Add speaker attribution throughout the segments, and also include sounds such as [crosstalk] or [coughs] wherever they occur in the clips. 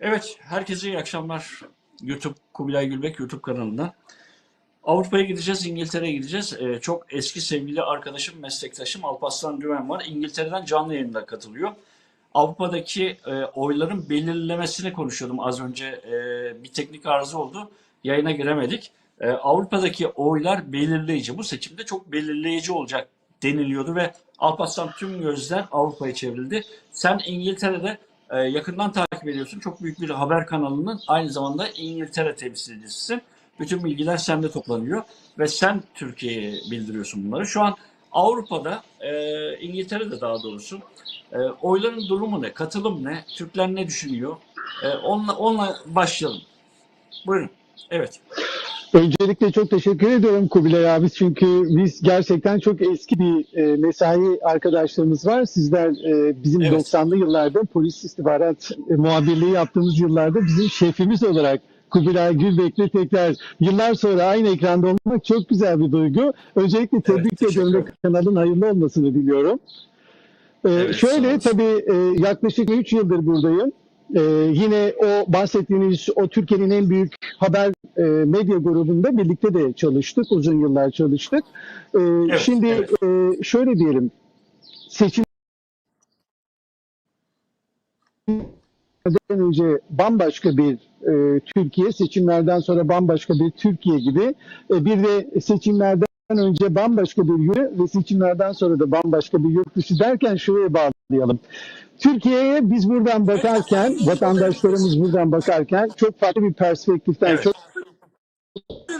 Speaker 1: Evet, herkese iyi akşamlar. YouTube Kubilay Gülbek YouTube kanalından. Avrupa'ya gideceğiz, İngiltere'ye gideceğiz. Ee, çok eski sevgili arkadaşım, meslektaşım Alparslan Düven var. İngiltere'den canlı yayında katılıyor. Avrupa'daki e, oyların belirlemesini konuşuyordum az önce. E, bir teknik arıza oldu. Yayına giremedik. E, Avrupa'daki oylar belirleyici. Bu seçimde çok belirleyici olacak deniliyordu ve Alparslan tüm gözler Avrupa'ya çevrildi. Sen İngiltere'de e, yakından takip ediyorsun. Çok büyük bir haber kanalının aynı zamanda İngiltere temsilcisisin. Bütün bilgiler sende toplanıyor ve sen Türkiye'ye bildiriyorsun bunları. Şu an Avrupa'da, e, İngiltere'de daha doğrusu e, oyların durumu ne? Katılım ne? Türkler ne düşünüyor? E, onunla, onunla başlayalım. Buyurun. Evet.
Speaker 2: Öncelikle çok teşekkür ediyorum Kubilay abi çünkü biz gerçekten çok eski bir e, mesai arkadaşlarımız var. Sizler e, bizim
Speaker 1: Evet.
Speaker 2: 90'lı yıllarda polis istihbarat e, muhabirliği yaptığımız yıllarda bizim şefimiz olarak Kubilay Gülbek'le tekrar yıllar sonra aynı ekranda olmak çok güzel bir duygu. Öncelikle tebrik
Speaker 1: teşekkür
Speaker 2: ediyorum kanalın hayırlı olmasını diliyorum. Ee,
Speaker 1: Evet,
Speaker 2: şöyle tabii e, yaklaşık 3 yıldır buradayım. Ee, yine o bahsettiğiniz o Türkiye'nin en büyük haber e, medya grubunda birlikte de çalıştık. Uzun yıllar çalıştık. Ee, şimdi
Speaker 1: evet.
Speaker 2: e, şöyle diyelim. Seçimlerden önce bambaşka bir e, Türkiye, seçimlerden sonra bambaşka bir Türkiye gibi. E, bir de seçimlerden önce bambaşka bir yurt ve seçimlerden sonra da bambaşka bir yurt dışı derken şuraya bağlayalım. Türkiye'ye biz buradan bakarken, vatandaşlarımız buradan bakarken çok farklı bir perspektiften,
Speaker 1: Evet.
Speaker 2: çok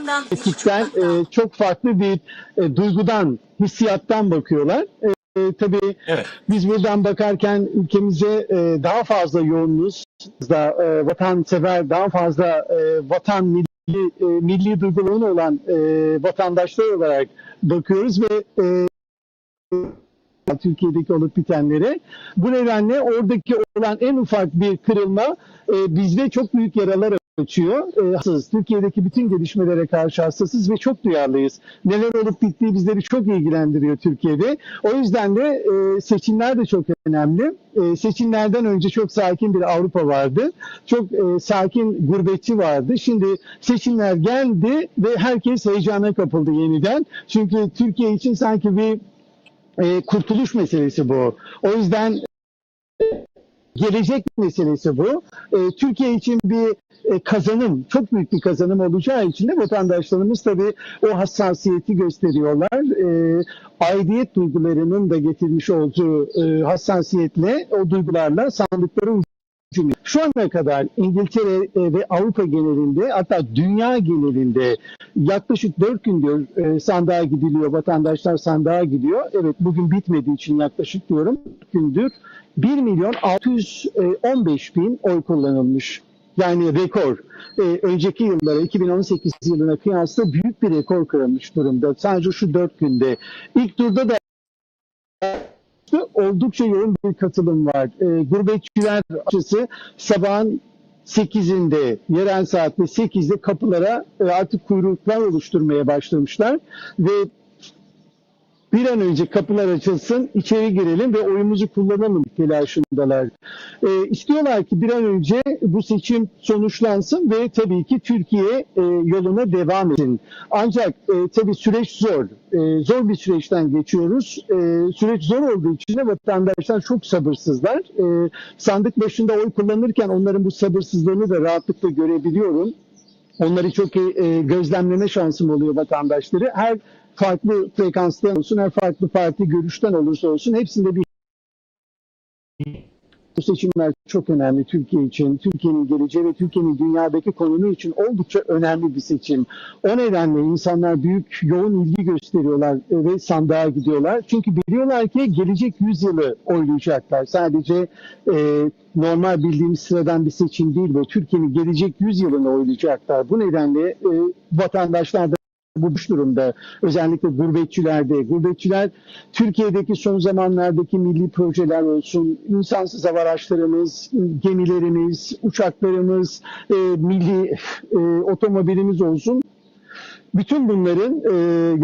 Speaker 2: perspektiften, e, çok farklı bir e, duygudan, hissiyattan bakıyorlar. E, e, tabii
Speaker 1: Evet.
Speaker 2: biz buradan bakarken ülkemize e, daha fazla yoğunluğuz, da e, vatansever, daha fazla e, vatan milli e, milli duyguları olan e, vatandaşlar olarak bakıyoruz ve e, Türkiye'deki olup bitenlere. Bu nedenle oradaki olan en ufak bir kırılma e, bizde çok büyük yaralar açıyor. E, hassasız. Türkiye'deki bütün gelişmelere karşı hassasız ve çok duyarlıyız. Neler olup bittiği bizleri çok ilgilendiriyor Türkiye'de. O yüzden de e, seçimler de çok önemli. E, seçimlerden önce çok sakin bir Avrupa vardı. Çok e, sakin gurbetçi vardı. Şimdi seçimler geldi ve herkes heyecana kapıldı yeniden. Çünkü Türkiye için sanki bir e, kurtuluş meselesi bu. O yüzden e, gelecek meselesi bu. E, Türkiye için bir e, kazanım, çok büyük bir kazanım olacağı için de vatandaşlarımız tabii o hassasiyeti gösteriyorlar. E, aidiyet duygularının da getirmiş olduğu e, hassasiyetle, o duygularla sandıkları ucunu. Şu ana kadar İngiltere e, ve Avrupa genelinde hatta dünya genelinde yaklaşık 4 gündür e, sandığa gidiliyor, vatandaşlar sandığa gidiyor. Evet bugün bitmediği için yaklaşık diyorum 4 gündür 1 milyon 615 bin oy kullanılmış. Yani rekor. E, önceki yıllara 2018 yılına kıyasla büyük bir rekor kırılmış durumda. Sadece şu 4 günde. İlk turda da oldukça yoğun bir katılım var. E, gurbetçiler açısı sabahın 8'inde, yerel saatte 8'de kapılara e, artık kuyruklar oluşturmaya başlamışlar ve bir an önce kapılar açılsın, içeri girelim ve oyumuzu kullanalım telaşındalar. E, istiyorlar ki bir an önce bu seçim sonuçlansın ve tabii ki Türkiye e, yoluna devam etsin. Ancak e, tabii süreç zor. E, zor bir süreçten geçiyoruz. E, süreç zor olduğu için de vatandaşlar çok sabırsızlar. E, sandık başında oy kullanırken onların bu sabırsızlığını da rahatlıkla görebiliyorum. Onları çok iyi e, gözlemleme şansım oluyor vatandaşları. Her farklı frekanstan olsun, her farklı parti görüşten olursa olsun hepsinde bir bu seçimler çok önemli Türkiye için. Türkiye'nin geleceği ve Türkiye'nin dünyadaki konumu için oldukça önemli bir seçim. O nedenle insanlar büyük yoğun ilgi gösteriyorlar e, ve sandığa gidiyorlar. Çünkü biliyorlar ki gelecek yüzyılı oylayacaklar. Sadece e, normal bildiğimiz sıradan bir seçim değil bu. Türkiye'nin gelecek yüzyılını oylayacaklar. Bu nedenle e, vatandaşlar da bu durumda özellikle gurbetçilerde. Gurbetçiler Türkiye'deki son zamanlardaki milli projeler olsun, insansız hava araçlarımız, gemilerimiz, uçaklarımız, e, milli e, otomobilimiz olsun. Bütün bunların e,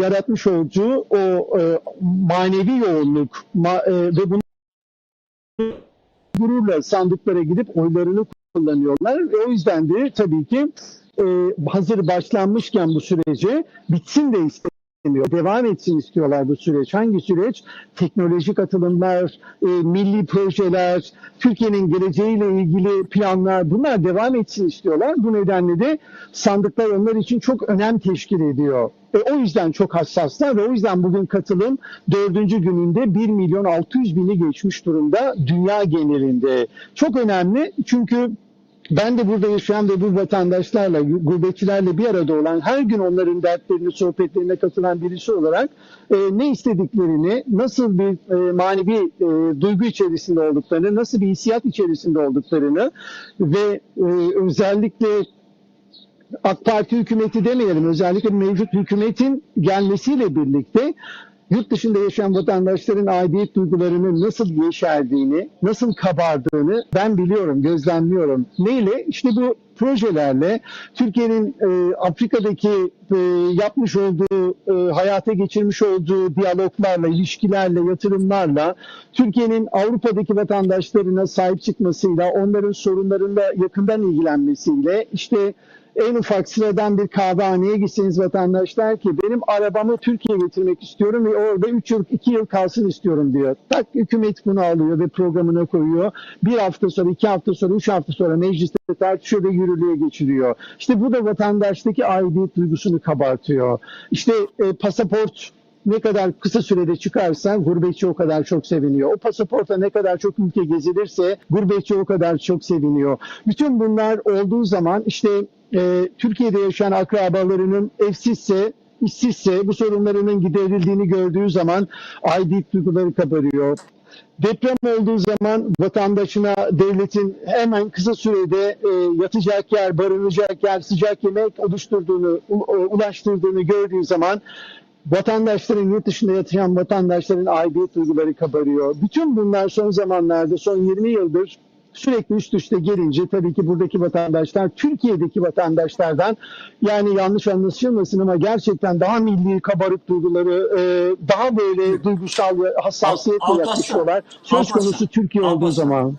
Speaker 2: yaratmış olduğu o e, manevi yoğunluk ma- e, ve bunu gururla sandıklara gidip oylarını kullanıyorlar. Ve o yüzden de tabii ki e, hazır başlanmışken bu sürece bitsin de istemiyor. Devam etsin istiyorlar bu süreç. Hangi süreç? Teknolojik atılımlar, e, milli projeler, Türkiye'nin geleceğiyle ilgili planlar bunlar devam etsin istiyorlar. Bu nedenle de sandıklar onlar için çok önem teşkil ediyor. E, o yüzden çok hassaslar ve o yüzden bugün katılım dördüncü gününde 1 milyon 600 bini geçmiş durumda dünya genelinde. Çok önemli çünkü ben de burada yaşayan ve bu vatandaşlarla, gurbetçilerle bir arada olan, her gün onların dertlerini, sohbetlerine katılan birisi olarak e, ne istediklerini, nasıl bir e, manevi e, duygu içerisinde olduklarını, nasıl bir hissiyat içerisinde olduklarını ve e, özellikle AK Parti hükümeti demeyelim, özellikle mevcut hükümetin gelmesiyle birlikte yurt dışında yaşayan vatandaşların aidiyet duygularının nasıl yeşerdiğini, nasıl kabardığını ben biliyorum, gözlemliyorum. Neyle? İşte bu projelerle Türkiye'nin e, Afrika'daki e, yapmış olduğu, e, hayata geçirmiş olduğu diyaloglarla, ilişkilerle, yatırımlarla, Türkiye'nin Avrupa'daki vatandaşlarına sahip çıkmasıyla, onların sorunlarıyla yakından ilgilenmesiyle, işte en ufak sıradan bir kahvehaneye gitseniz vatandaş der ki benim arabamı Türkiye'ye getirmek istiyorum ve orada 3 yıl 2 yıl kalsın istiyorum diyor. Tak hükümet bunu alıyor ve programına koyuyor. Bir hafta sonra, iki hafta sonra, üç hafta sonra mecliste tartışıyor ve yürürlüğe geçiriyor. İşte bu da vatandaştaki aidiyet duygusunu kabartıyor. İşte e, pasaport ne kadar kısa sürede çıkarsa gurbetçi o kadar çok seviniyor. O pasaporta ne kadar çok ülke gezilirse gurbetçi o kadar çok seviniyor. Bütün bunlar olduğu zaman işte e, Türkiye'de yaşayan akrabalarının evsizse, işsizse bu sorunlarının giderildiğini gördüğü zaman aidiyet duyguları kabarıyor. Deprem olduğu zaman vatandaşına devletin hemen kısa sürede e, yatacak yer, barınacak yer, sıcak yemek oluşturduğunu, u- ulaştırdığını gördüğü zaman vatandaşların yurt dışında yaşayan vatandaşların aidiyet duyguları kabarıyor. Bütün bunlar son zamanlarda, son 20 yıldır sürekli üst üste gelince tabii ki buradaki vatandaşlar Türkiye'deki vatandaşlardan yani yanlış anlaşılmasın ama gerçekten daha milli kabarık duyguları e, daha böyle duygusal ve hassasiyetle
Speaker 1: Al-
Speaker 2: yaklaşıyorlar. Söz
Speaker 1: Alparslan,
Speaker 2: konusu Türkiye olduğu
Speaker 1: Alparslan.
Speaker 2: zaman.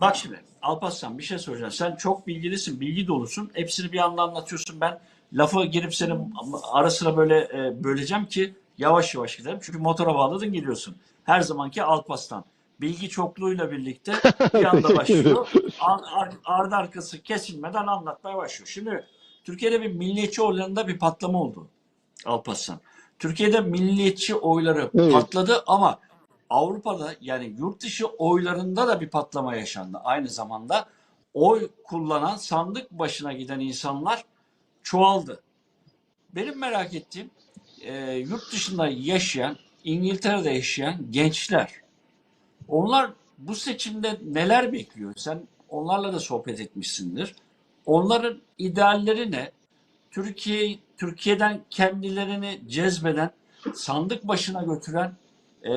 Speaker 1: Bak şimdi Alparslan bir şey soracağım. Sen çok bilgilisin, bilgi dolusun. Hepsini bir anda anlatıyorsun. Ben lafı girip seni ara sıra böyle e, böleceğim ki yavaş yavaş gidelim. Çünkü motora bağladın geliyorsun. Her zamanki Alparslan. Bilgi çokluğuyla birlikte [laughs] bir anda başlıyor. Ar- ar- ardı arkası kesilmeden anlatmaya başlıyor. Şimdi Türkiye'de bir milliyetçi oylarında bir patlama oldu. Alparslan. Türkiye'de milliyetçi oyları
Speaker 2: Evet.
Speaker 1: patladı ama Avrupa'da yani yurt dışı oylarında da bir patlama yaşandı. Aynı zamanda oy kullanan sandık başına giden insanlar çoğaldı. Benim merak ettiğim e, yurt dışında yaşayan, İngiltere'de yaşayan gençler. Onlar bu seçimde neler bekliyor? Sen onlarla da sohbet etmişsindir. Onların idealleri ne? Türkiye Türkiye'den kendilerini cezbeden, sandık başına götüren e,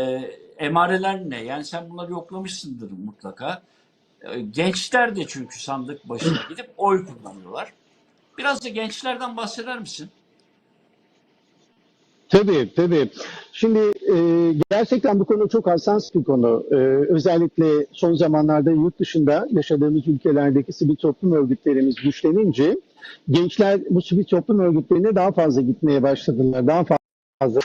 Speaker 1: emareler ne? Yani sen bunları yoklamışsındır mutlaka. E, gençler de çünkü sandık başına gidip oy kullanıyorlar. Biraz da gençlerden bahseder misin?
Speaker 2: Tabii tabii. Şimdi e, gerçekten bu konu çok hassas bir konu. E, özellikle son zamanlarda yurt dışında yaşadığımız ülkelerdeki sivil toplum örgütlerimiz güçlenince gençler bu sivil toplum örgütlerine daha fazla gitmeye başladılar. Daha fazla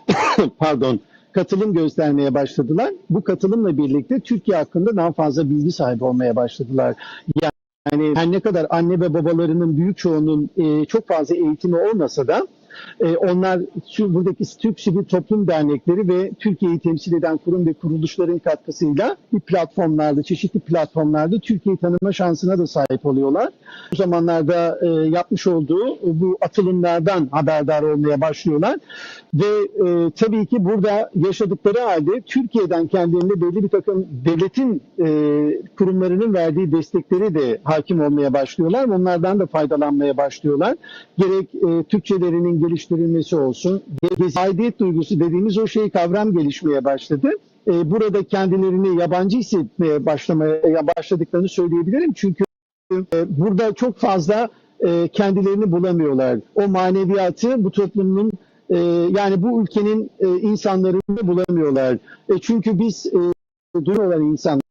Speaker 2: [coughs] pardon katılım göstermeye başladılar. Bu katılımla birlikte Türkiye hakkında daha fazla bilgi sahibi olmaya başladılar. Yani her ne kadar anne ve babalarının büyük çoğunun e, çok fazla eğitimi olmasa da e, onlar buradaki Türk Sivil Toplum Dernekleri ve Türkiye'yi temsil eden kurum ve kuruluşların katkısıyla bir platformlarda, çeşitli platformlarda Türkiye'yi tanıma şansına da sahip oluyorlar. Bu zamanlarda e, yapmış olduğu bu atılımlardan haberdar olmaya başlıyorlar. Ve e, tabii ki burada yaşadıkları halde Türkiye'den kendilerine belli bir takım devletin kurumlarının verdiği destekleri de hakim olmaya başlıyorlar. Onlardan da faydalanmaya başlıyorlar. Gerek e, Türkçelerinin geliştirilmesi olsun, aidiyet duygusu dediğimiz o şey kavram gelişmeye başladı. E, burada kendilerini yabancı hissetmeye başlamaya başladıklarını söyleyebilirim. Çünkü e, burada çok fazla e, kendilerini bulamıyorlar. O maneviyatı bu toplumun e, yani bu ülkenin e, insanlarını bulamıyorlar. E, çünkü biz e, duyun olan insanlar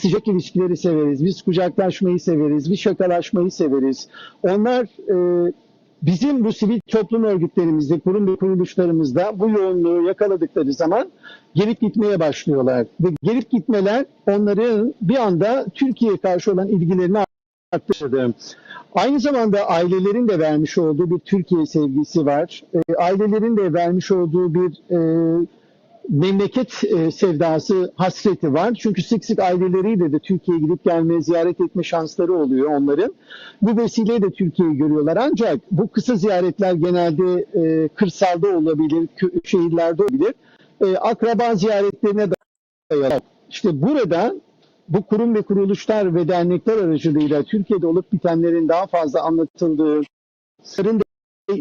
Speaker 2: Sıcak ilişkileri severiz, biz kucaklaşmayı severiz, biz şakalaşmayı severiz. Onlar e, bizim bu sivil toplum örgütlerimizde, kurum ve kuruluşlarımızda bu yoğunluğu yakaladıkları zaman gelip gitmeye başlıyorlar. Ve gelip gitmeler onların bir anda Türkiye'ye karşı olan ilgilerini arttırdı. Aynı zamanda ailelerin de vermiş olduğu bir Türkiye sevgisi var. E, ailelerin de vermiş olduğu bir e, memleket e, sevdası, hasreti var. Çünkü sık sık aileleriyle de Türkiye'ye gidip gelmeye, ziyaret etme şansları oluyor onların. Bu vesileyle de Türkiye'yi görüyorlar. Ancak bu kısa ziyaretler genelde e, kırsalda olabilir, şehirlerde olabilir. E, akraba ziyaretlerine dayalı. İşte burada bu kurum ve kuruluşlar ve dernekler aracılığıyla Türkiye'de olup bitenlerin daha fazla anlatıldığı,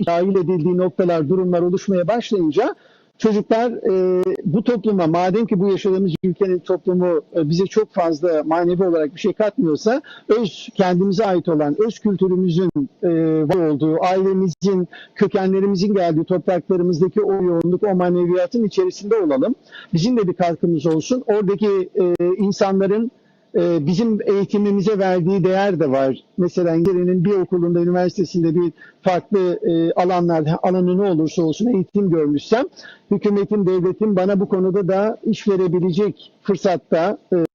Speaker 2: dahil edildiği noktalar, durumlar oluşmaya başlayınca çocuklar e, bu topluma, madem ki bu yaşadığımız ülkenin toplumu e, bize çok fazla manevi olarak bir şey katmıyorsa, öz kendimize ait olan, öz kültürümüzün e, var olduğu, ailemizin, kökenlerimizin geldiği topraklarımızdaki o yoğunluk, o maneviyatın içerisinde olalım. Bizim de bir katkımız olsun. Oradaki e, insanların e, bizim eğitimimize verdiği değer de var. Mesela İngiltere'nin bir okulunda, üniversitesinde bir farklı e, alanlarda, alanı ne olursa olsun eğitim görmüşsem, hükümetin, devletin bana bu konuda da iş verebilecek fırsatta, e,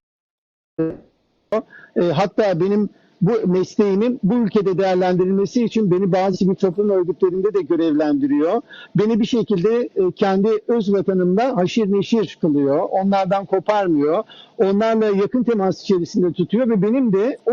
Speaker 2: e, hatta benim bu mesleğimin bu ülkede değerlendirilmesi için beni bazı sivil toplum örgütlerinde de görevlendiriyor. Beni bir şekilde e, kendi öz vatanımda haşir neşir kılıyor. Onlardan koparmıyor. Onlarla yakın temas içerisinde tutuyor ve benim de o,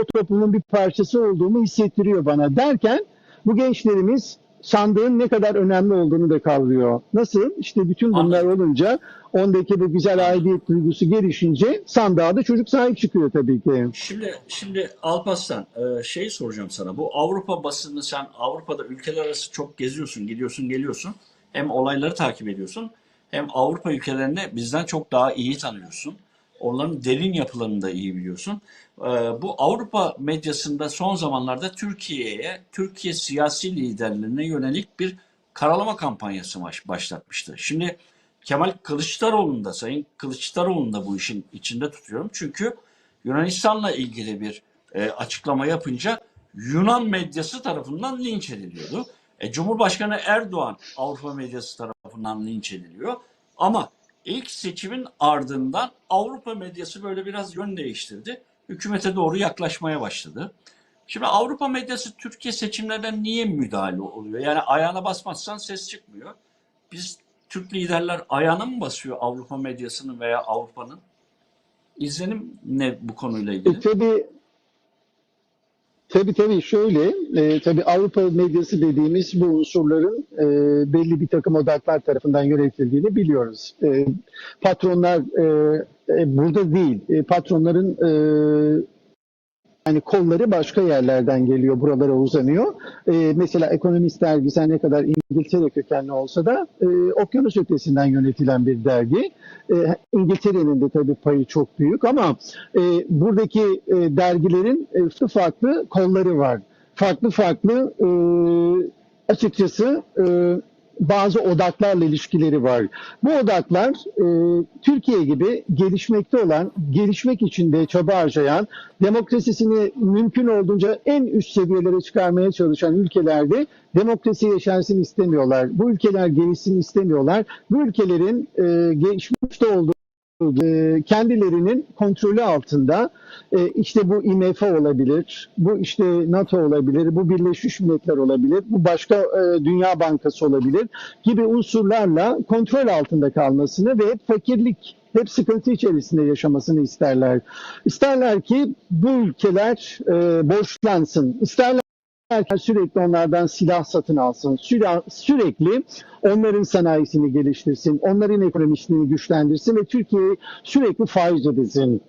Speaker 2: o toplumun bir parçası olduğumu hissettiriyor bana derken bu gençlerimiz sandığın ne kadar önemli olduğunu da kavrıyor. Nasıl? İşte bütün bunlar olunca ondaki bu güzel aidiyet duygusu gelişince sandığa da çocuk sahip çıkıyor tabii ki.
Speaker 1: Şimdi şimdi Alparslan şey soracağım sana. Bu Avrupa basını sen Avrupa'da ülkeler arası çok geziyorsun, gidiyorsun, geliyorsun. Hem olayları takip ediyorsun hem Avrupa ülkelerini bizden çok daha iyi tanıyorsun. Onların derin yapılarını da iyi biliyorsun. E, Bu Avrupa medyasında son zamanlarda Türkiye'ye, Türkiye siyasi liderlerine yönelik bir karalama kampanyası baş- başlatmıştı. Şimdi Kemal Kılıçdaroğlu'nu da Sayın Kılıçdaroğlu'nu da bu işin içinde tutuyorum. Çünkü Yunanistan'la ilgili bir e, açıklama yapınca Yunan medyası tarafından linç ediliyordu. E, Cumhurbaşkanı Erdoğan Avrupa medyası tarafından linç ediliyor. Ama ilk seçimin ardından Avrupa medyası böyle biraz yön değiştirdi. Hükümete doğru yaklaşmaya başladı. Şimdi Avrupa medyası Türkiye seçimlerine niye müdahale oluyor? Yani ayağına basmazsan ses çıkmıyor. Biz Türk liderler ayağına mı basıyor Avrupa medyasının veya Avrupa'nın? İzlenim ne bu konuyla ilgili?
Speaker 2: E, tabii Tabii tabii şöyle, e, tabii Avrupa medyası dediğimiz bu unsurların e, belli bir takım odaklar tarafından yönetildiğini biliyoruz. E, patronlar e, e, burada değil, e, patronların e, yani kolları başka yerlerden geliyor, buralara uzanıyor. E, mesela Ekonomist dergisi ne kadar İngiltere kökenli olsa da e, okyanus ötesinden yönetilen bir dergi. E, İngiltere'nin de tabii payı çok büyük ama e, buradaki e, dergilerin e, farklı farklı kolları var. Farklı farklı e, açıkçası e, bazı odaklarla ilişkileri var. Bu odaklar e, Türkiye gibi gelişmekte olan, gelişmek için de çaba harcayan, demokrasisini mümkün olduğunca en üst seviyelere çıkarmaya çalışan ülkelerde demokrasi yaşansın istemiyorlar. Bu ülkeler gelişsin istemiyorlar. Bu ülkelerin e, gelişmişte olduğu kendilerinin kontrolü altında e, işte bu IMF olabilir, bu işte NATO olabilir, bu Birleşmiş Milletler olabilir, bu başka e, Dünya Bankası olabilir gibi unsurlarla kontrol altında kalmasını ve hep fakirlik, hep sıkıntı içerisinde yaşamasını isterler. İsterler ki bu ülkeler e, borçlansın, isterler Erken sürekli onlardan silah satın alsın, sürekli onların sanayisini geliştirsin, onların ekonomisini güçlendirsin ve Türkiye'yi sürekli faiz ödesin.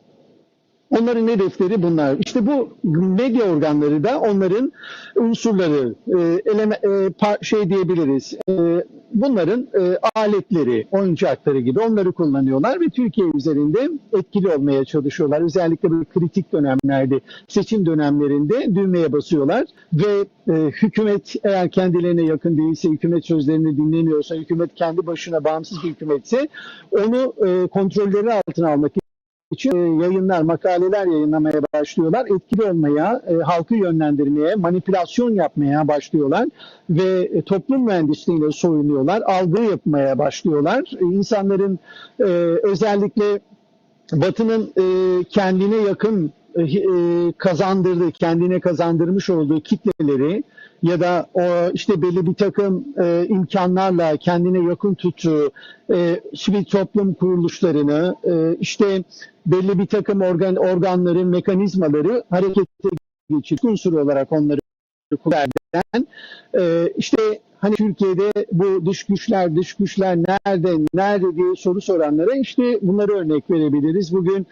Speaker 2: Onların hedefleri bunlar. İşte bu medya organları da onların unsurları, e, eleme, e, par- şey diyebiliriz, e, bunların e, aletleri, oyuncakları gibi onları kullanıyorlar ve Türkiye üzerinde etkili olmaya çalışıyorlar. Özellikle böyle kritik dönemlerde, seçim dönemlerinde düğmeye basıyorlar ve e, hükümet eğer kendilerine yakın değilse, hükümet sözlerini dinlemiyorsa, hükümet kendi başına bağımsız bir hükümetse onu e, kontrolleri altına almak için e, yayınlar, makaleler yayınlamaya başlıyorlar. Etkili olmaya, e, halkı yönlendirmeye, manipülasyon yapmaya başlıyorlar ve e, toplum mühendisliğiyle soyunuyorlar, algı yapmaya başlıyorlar. İnsanların özellikle Batı'nın kendine yakın kazandırdığı, kendine kazandırmış olduğu kitleleri ya da o işte belli bir takım e, imkanlarla kendine yakın tuttuğu e, sivil toplum kuruluşlarını e, işte belli bir takım organ organların mekanizmaları harekete geçirip unsur olarak onları kullanırken e, işte hani Türkiye'de bu dış güçler dış güçler nerede nerede diye soru soranlara işte bunları örnek verebiliriz. Bugün e,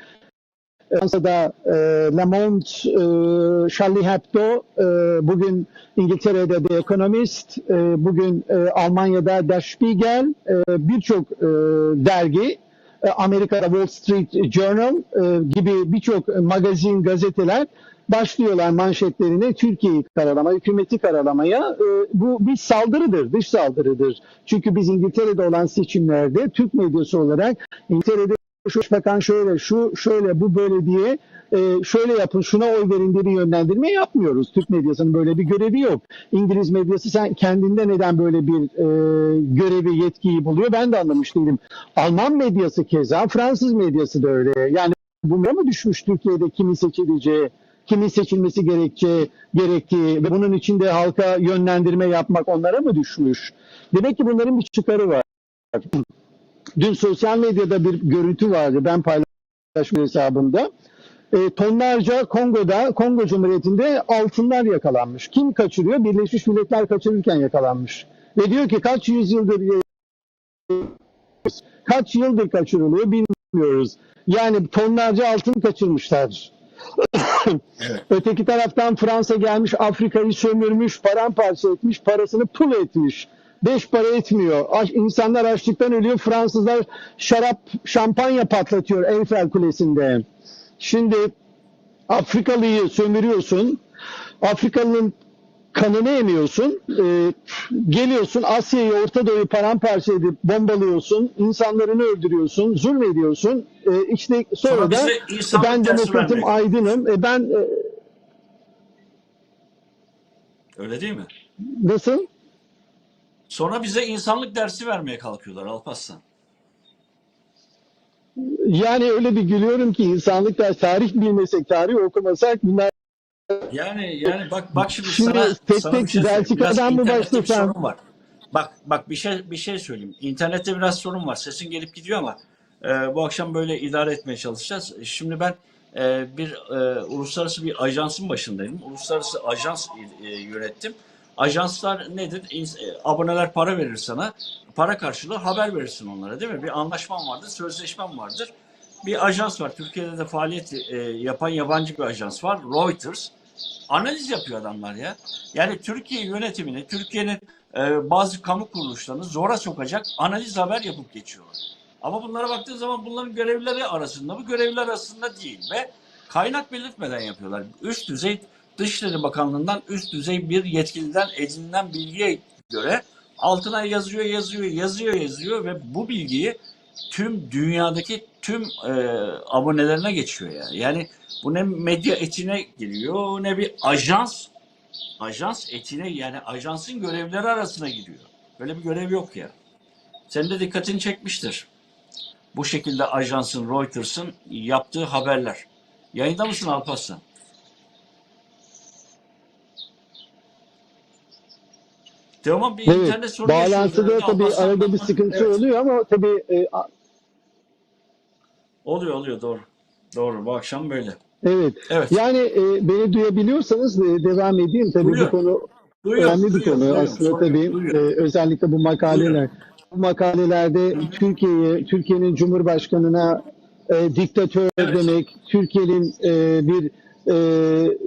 Speaker 2: Fransa'da e, Le Monde, e, Charlie Hebdo, e, bugün İngiltere'de The Economist, e, bugün e, Almanya'da Der Spiegel, e, birçok e, dergi, e, Amerika'da Wall Street Journal e, gibi birçok magazin, gazeteler başlıyorlar manşetlerine Türkiye'yi karalama, hükümeti karalamaya. E, bu bir saldırıdır, dış saldırıdır. Çünkü biz İngiltere'de olan seçimlerde Türk medyası olarak İngiltere'de şu bakan şöyle, şu şöyle, bu böyle diye e, şöyle yapın, şuna oy verin diye bir yönlendirme yapmıyoruz. Türk medyasının böyle bir görevi yok. İngiliz medyası sen kendinde neden böyle bir e, görevi, yetkiyi buluyor ben de anlamış değilim. Alman medyası keza, Fransız medyası da öyle. Yani bunlara mı düşmüş Türkiye'de kimin seçileceği, kimin seçilmesi gerekeceği, gerektiği ve bunun içinde halka yönlendirme yapmak onlara mı düşmüş? Demek ki bunların bir çıkarı var. Dün sosyal medyada bir görüntü vardı. Ben paylaşmış hesabımda. E, tonlarca Kongo'da, Kongo Cumhuriyeti'nde altınlar yakalanmış. Kim kaçırıyor? Birleşmiş Milletler kaçırırken yakalanmış. Ve diyor ki kaç yüzyıldır kaç yıldır kaçırılıyor bilmiyoruz. Yani tonlarca altın kaçırmışlar. [coughs]
Speaker 1: Evet.
Speaker 2: Öteki taraftan Fransa gelmiş Afrika'yı sömürmüş, paramparça etmiş, parasını pul etmiş. Beş para etmiyor. Aç, insanlar açlıktan ölüyor. Fransızlar şarap, şampanya patlatıyor Eyfel Kulesi'nde. Şimdi Afrikalıyı sömürüyorsun. Afrikalının kanını emiyorsun. Ee, geliyorsun Asya'yı, Orta Doğu'yu paramparça edip bombalıyorsun. insanlarını öldürüyorsun, zulmediyorsun. Ee, işte sonra,
Speaker 1: Sonra
Speaker 2: da ben demokratım,
Speaker 1: vermek.
Speaker 2: aydınım. E, ben e,
Speaker 1: Öyle değil mi?
Speaker 2: nasıl?
Speaker 1: Sonra bize insanlık dersi vermeye kalkıyorlar Alparslan.
Speaker 2: Yani öyle bir gülüyorum ki insanlık ders tarih bilmesek, tarih okumasak bunlar
Speaker 1: Yani yani bak bak şimdi,
Speaker 2: Şimdi
Speaker 1: sana,
Speaker 2: tek
Speaker 1: sana
Speaker 2: tek
Speaker 1: bir şey.
Speaker 2: Belçika'dan mı başlasam?
Speaker 1: sorun var. Bak bak bir şey bir şey söyleyeyim. İnternette biraz sorun var. Sesin gelip gidiyor ama e, bu akşam böyle idare etmeye çalışacağız. Şimdi ben e, bir e, uluslararası bir ajansın başındayım. Uluslararası ajans e, yönettim. Ajanslar nedir? E, aboneler para verir sana. Para karşılığı haber verirsin onlara değil mi? Bir anlaşman vardır, sözleşmen vardır. Bir ajans var. Türkiye'de de faaliyet e, yapan yabancı bir ajans var. Reuters analiz yapıyor adamlar ya. Yani Türkiye yönetimini, Türkiye'nin e, bazı kamu kuruluşlarını zora sokacak analiz haber yapıp geçiyorlar. Ama bunlara baktığın zaman bunların görevlileri arasında mı? Görevliler arasında değil ve kaynak belirtmeden yapıyorlar. Üst düzey Dışişleri Bakanlığı'ndan üst düzey bir yetkiliden edinilen bilgiye göre altına yazıyor, yazıyor, yazıyor, yazıyor ve bu bilgiyi tüm dünyadaki tüm e, abonelerine geçiyor yani. Yani bu ne medya etine giriyor ne bir ajans ajans etine yani ajansın görevleri arasına giriyor. Böyle bir görev yok ya. Senin de dikkatini çekmiştir. Bu şekilde ajansın Reuters'ın yaptığı haberler. Yayında mısın Alparslan? Teoman bir internet
Speaker 2: Evet.
Speaker 1: sorunu yaşıyoruz
Speaker 2: Bağlantıda
Speaker 1: herhalde.
Speaker 2: tabii
Speaker 1: Alparslan
Speaker 2: arada bir sıkıntı
Speaker 1: Evet.
Speaker 2: oluyor ama tabii e,
Speaker 1: Oluyor oluyor doğru. Doğru bu akşam böyle.
Speaker 2: evet.
Speaker 1: Evet.
Speaker 2: Yani e, beni duyabiliyorsanız e, devam edeyim. Tabii
Speaker 1: Duyuyor.
Speaker 2: bu konu
Speaker 1: Duyuyorum,
Speaker 2: önemli bir
Speaker 1: duyuyorum,
Speaker 2: konu
Speaker 1: duyuyorum.
Speaker 2: aslında
Speaker 1: yok,
Speaker 2: tabii.
Speaker 1: duyuyorum.
Speaker 2: E, özellikle bu makaleler.
Speaker 1: Duyuyorum.
Speaker 2: Bu makalelerde Türkiye'yi, Türkiye'nin Cumhurbaşkanı'na e, diktatör
Speaker 1: Evet.
Speaker 2: demek, Türkiye'nin e, bir e,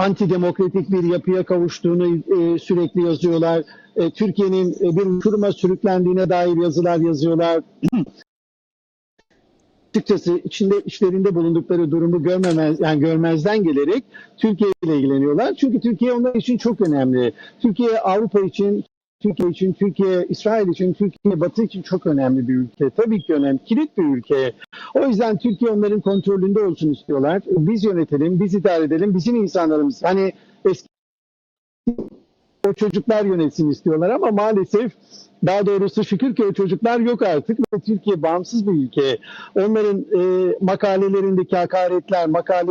Speaker 2: antidemokratik bir yapıya kavuştuğunu e, sürekli yazıyorlar. E, Türkiye'nin e, bir uçuruma sürüklendiğine dair yazılar yazıyorlar. [clears throat] açıkçası içinde işlerinde bulundukları durumu görmemez yani görmezden gelerek Türkiye ile ilgileniyorlar. Çünkü Türkiye onlar için çok önemli. Türkiye Avrupa için Türkiye için, Türkiye, İsrail için, Türkiye, Batı için çok önemli bir ülke. Tabii ki önemli, kilit bir ülke. O yüzden Türkiye onların kontrolünde olsun istiyorlar. Biz yönetelim, biz idare edelim, bizim insanlarımız. Hani eski o çocuklar yönetsin istiyorlar ama maalesef daha doğrusu şükür ki o çocuklar yok artık ve Türkiye bağımsız bir ülke. Onların e, makalelerindeki hakaretler, makale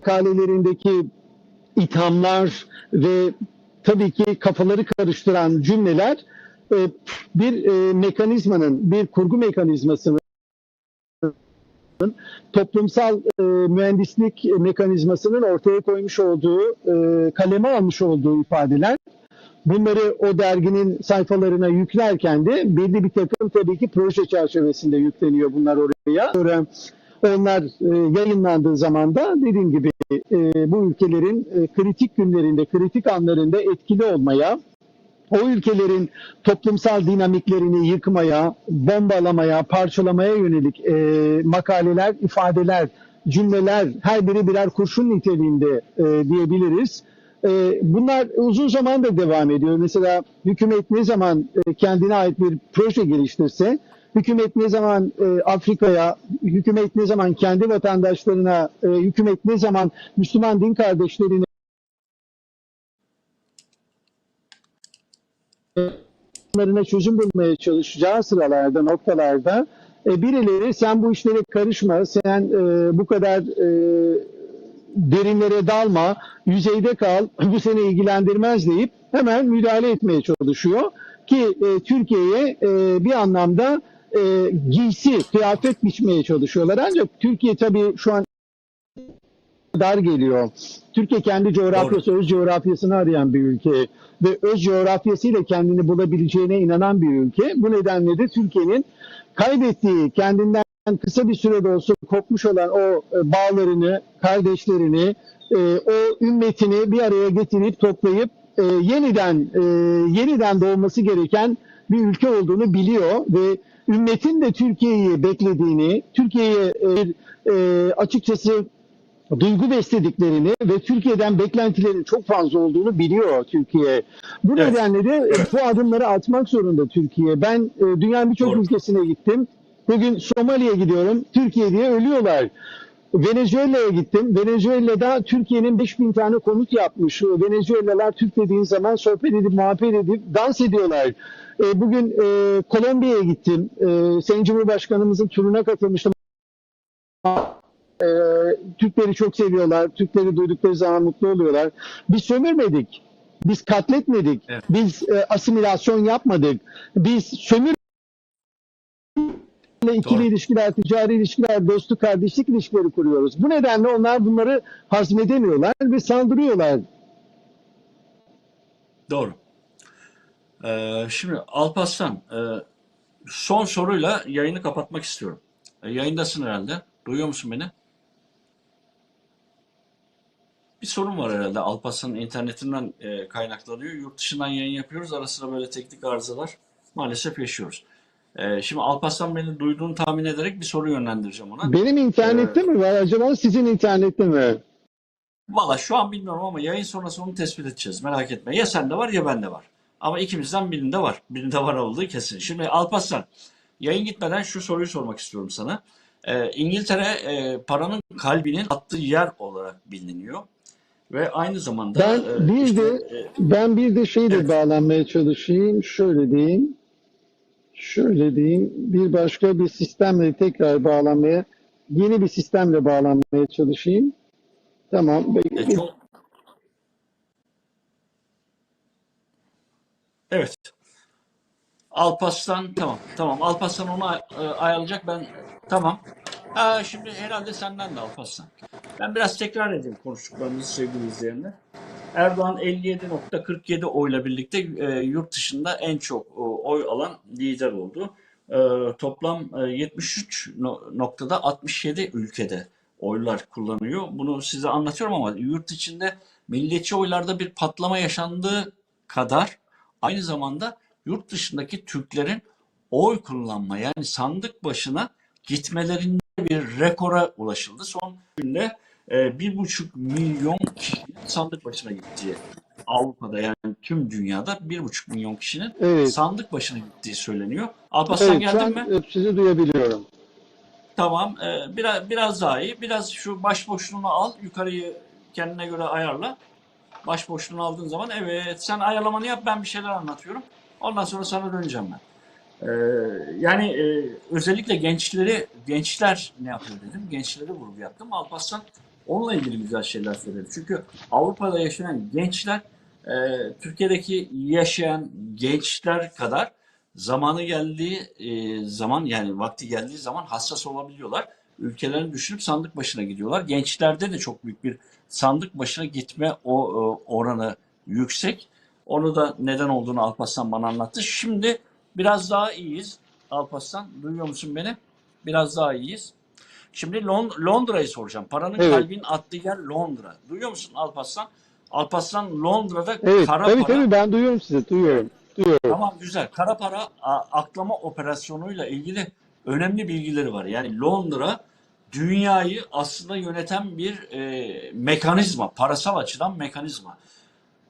Speaker 2: makalelerindeki ithamlar ve tabii ki kafaları karıştıran cümleler e, bir e, mekanizmanın, bir kurgu mekanizmasının toplumsal e, mühendislik mekanizmasının ortaya koymuş olduğu, e, kaleme almış olduğu ifadeler. Bunları o derginin sayfalarına yüklerken de belli bir takım tabii ki proje çerçevesinde yükleniyor bunlar oraya. Onlar e, yayınlandığı zaman da dediğim gibi e, bu ülkelerin e, kritik günlerinde, kritik anlarında etkili olmaya, o ülkelerin toplumsal dinamiklerini yıkmaya, bombalamaya, parçalamaya yönelik e, makaleler, ifadeler, cümleler her biri birer kurşun niteliğinde e, diyebiliriz. E, bunlar uzun zamandır devam ediyor. Mesela hükümet ne zaman e, kendine ait bir proje geliştirse, hükümet ne zaman e, Afrika'ya, hükümet ne zaman kendi vatandaşlarına, e, hükümet ne zaman Müslüman din kardeşlerine sorunlarına çözüm bulmaya çalışacağı sıralarda, noktalarda e, birileri sen bu işlere karışma, sen e, bu kadar e, derinlere dalma, yüzeyde kal, [clears throat] bu seni ilgilendirmez deyip hemen müdahale etmeye çalışıyor. Ki e, Türkiye'ye e, bir anlamda e, giysi, kıyafet biçmeye çalışıyorlar. Ancak Türkiye tabii şu an dar geliyor. Türkiye kendi coğrafyası, öz coğrafyasını arayan bir ülke ve öz coğrafyasıyla kendini bulabileceğine inanan bir ülke. Bu nedenle de Türkiye'nin kaybettiği, kendinden kısa bir sürede olsa kopmuş olan o e, bağlarını, kardeşlerini, e, o ümmetini bir araya getirip toplayıp e, yeniden yeniden doğması gereken bir ülke olduğunu biliyor ve ümmetin de Türkiye'yi beklediğini, Türkiye'ye e, e, açıkçası duygu beslediklerini ve Türkiye'den beklentilerin çok fazla olduğunu biliyor Türkiye. Bu
Speaker 1: Evet.
Speaker 2: nedenle de e, bu adımları atmak zorunda Türkiye. Ben e, dünyanın birçok ülkesine gittim. Bugün Somali'ye gidiyorum. Türkiye diye ölüyorlar. Venezuela'ya gittim. Venezuela'da Türkiye'nin 5000 tane konut yapmış. Venezuelalar Türk dediğin zaman sohbet edip, muhabbet edip dans ediyorlar. E, bugün e, Kolombiya'ya gittim. E, Sayın Cumhurbaşkanımızın turuna katılmıştım. E, Türkleri çok seviyorlar. Türkleri duydukları zaman mutlu oluyorlar. Biz sömürmedik. Biz katletmedik.
Speaker 1: Evet.
Speaker 2: Biz e, asimilasyon yapmadık. Biz sömür ikili
Speaker 1: Doğru.
Speaker 2: ilişkiler, ticari ilişkiler, dostluk, kardeşlik ilişkileri kuruyoruz. Bu nedenle onlar bunları hazmedemiyorlar ve saldırıyorlar.
Speaker 1: Doğru. Ee, şimdi Alparslan, e, son soruyla yayını kapatmak istiyorum. E, yayındasın herhalde. Duyuyor musun beni? Bir sorun var herhalde. Alparslan'ın internetinden e, kaynaklanıyor. Yurt dışından yayın yapıyoruz. Ara sıra böyle teknik arızalar maalesef yaşıyoruz. E, şimdi Alparslan beni duyduğunu tahmin ederek bir soru yönlendireceğim ona.
Speaker 2: Benim internette mi var acaba sizin internette mi?
Speaker 1: Valla şu an bilmiyorum ama yayın sonrası onu tespit edeceğiz. Merak etme. Ya sende var ya bende var. Ama ikimizden birinde var. Birinde var olduğu kesin. Şimdi Alparslan, yayın gitmeden şu soruyu sormak istiyorum sana. Ee, İngiltere e, paranın kalbinin attığı yer olarak biliniyor. Ve aynı zamanda
Speaker 2: Ben
Speaker 1: e,
Speaker 2: bir
Speaker 1: işte,
Speaker 2: de
Speaker 1: e,
Speaker 2: ben bir de şeyle
Speaker 1: Evet.
Speaker 2: bağlanmaya çalışayım. Şöyle diyeyim. Şöyle diyeyim. Bir başka bir sistemle tekrar bağlanmaya yeni bir sistemle bağlanmaya çalışayım. Tamam.
Speaker 1: e, çok... Evet. Alparslan tamam tamam Alparslan onu ay- e, ayarlayacak ben tamam. Ha, şimdi herhalde senden de Alparslan. Ben biraz tekrar edeyim konuştuklarımızı sevgili izleyenler. Erdoğan 57.47 oyla birlikte e, yurt dışında en çok e, oy alan lider oldu. E, toplam e, 73 no- noktada 67 ülkede oylar kullanıyor. Bunu size anlatıyorum ama yurt içinde milliyetçi oylarda bir patlama yaşandığı kadar aynı zamanda yurt dışındaki Türklerin oy kullanma yani sandık başına gitmelerinde bir rekora ulaşıldı. Son günde e, bir buçuk milyon kişinin sandık başına gittiği Avrupa'da yani tüm dünyada 1,5 milyon kişinin
Speaker 2: Evet.
Speaker 1: sandık başına gittiği söyleniyor. Alparslan
Speaker 2: Evet,
Speaker 1: geldin mi?
Speaker 2: e, sizi duyabiliyorum.
Speaker 1: Tamam. Ee, biraz biraz daha iyi. Biraz şu baş boşluğunu al. Yukarıyı kendine göre ayarla. Baş boşluğunu aldığın zaman evet sen ayarlamanı yap ben bir şeyler anlatıyorum. Ondan sonra sana döneceğim ben. Ee, yani e, özellikle gençleri gençler ne yapıyor dedim. Gençleri vurgu yaptım. Alparslan onunla ilgili güzel şeyler söyledi. Çünkü Avrupa'da yaşayan gençler e, Türkiye'deki yaşayan gençler kadar zamanı geldiği e, zaman yani vakti geldiği zaman hassas olabiliyorlar. Ülkelerini düşünüp sandık başına gidiyorlar. Gençlerde de çok büyük bir sandık başına gitme o, o oranı yüksek. Onu da neden olduğunu Alparslan bana anlattı. Şimdi biraz daha iyiyiz. Alparslan duyuyor musun beni? Biraz daha iyiyiz. Şimdi Lond- Londra'yı soracağım. Paranın
Speaker 2: Evet.
Speaker 1: kalbin attığı yer Londra. Duyuyor musun Alparslan? Alparslan Londra'da
Speaker 2: Evet,
Speaker 1: kara
Speaker 2: tabii
Speaker 1: para
Speaker 2: tabii ben duyuyorum sizi, duyuyorum. Duyuyorum.
Speaker 1: Tamam güzel. Kara para aklama operasyonuyla ilgili önemli bilgileri var. Yani Londra dünyayı aslında yöneten bir e, mekanizma, parasal açıdan mekanizma.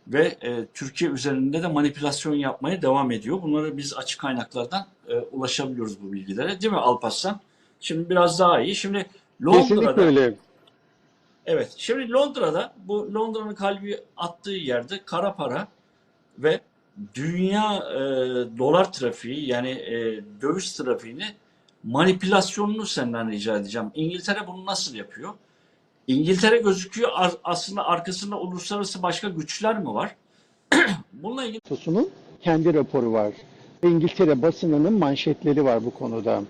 Speaker 1: Ve e, Türkiye üzerinde de manipülasyon yapmaya devam ediyor. Bunları biz açık kaynaklardan e, ulaşabiliyoruz bu bilgilere. Değil mi Alparslan? Şimdi biraz daha iyi. Şimdi
Speaker 2: Kesinlikle
Speaker 1: Londra'da
Speaker 2: öyle.
Speaker 1: Evet. Şimdi Londra'da bu Londra'nın kalbi attığı yerde kara para ve dünya e, dolar trafiği yani e, döviz trafiğini manipülasyonunu senden rica edeceğim. İngiltere bunu nasıl yapıyor? İngiltere gözüküyor aslında arkasında uluslararası başka güçler mi var? [clears throat] Bununla ilgili
Speaker 2: Tosun'un kendi raporu var. İngiltere basınının manşetleri var bu konuda.